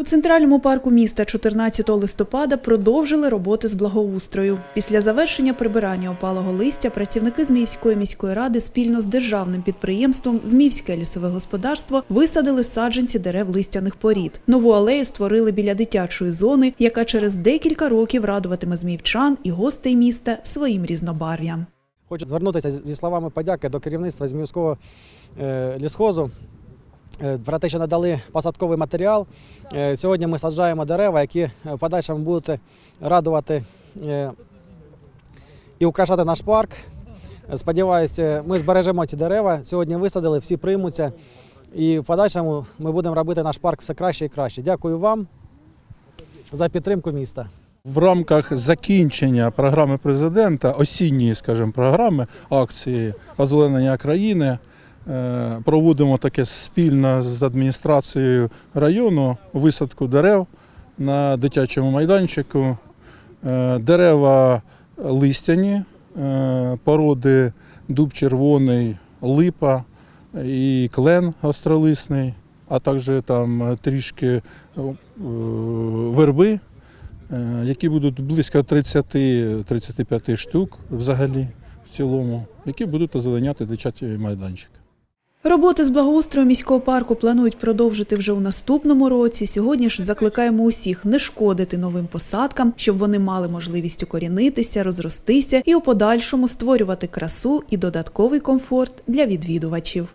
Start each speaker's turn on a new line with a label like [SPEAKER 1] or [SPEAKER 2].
[SPEAKER 1] У центральному парку міста 14 листопада продовжили роботи з благоустрою. Після завершення прибирання опалого листя працівники Зміївської міської ради спільно з державним підприємством Зміївське лісове господарство висадили саджанці дерев листяних порід. Нову алею створили біля дитячої зони, яка через декілька років радуватиме зміївчан і гостей міста своїм різнобарв'ям.
[SPEAKER 2] Хочу звернутися зі словами подяки до керівництва Зміївського е, лісхозу е, те, що надали посадковий матеріал. Е, Сьогодні ми саджаємо дерева, які в подальшому будуть радувати е, і украшати наш парк. Е, Сподіваюся, ми збережемо ці дерева. Сьогодні висадили, всі приймуться. І в подальшому ми будемо робити наш парк все краще і краще. Дякую вам за підтримку міста.
[SPEAKER 3] В рамках закінчення програми президента, осінньої, скажімо, програми акції озеленення країни, е, проводимо таке спільно з адміністрацією району висадку дерев на дитячому майданчику. Е, Дерева листяні, е, породи дуб червоний, липа і клен гостролисний, а також там трішки е, верби е, які будуть близько 30-35 штук взагалі в цілому, які будуть озеленяти дитячий майданчик.
[SPEAKER 1] Роботи з благоустрою міського парку планують продовжити вже у наступному році. Сьогодні ж закликаємо усіх не шкодити новим посадкам, щоб вони мали можливість укорінитися, розростися і у подальшому створювати красу і додатковий комфорт для відвідувачів.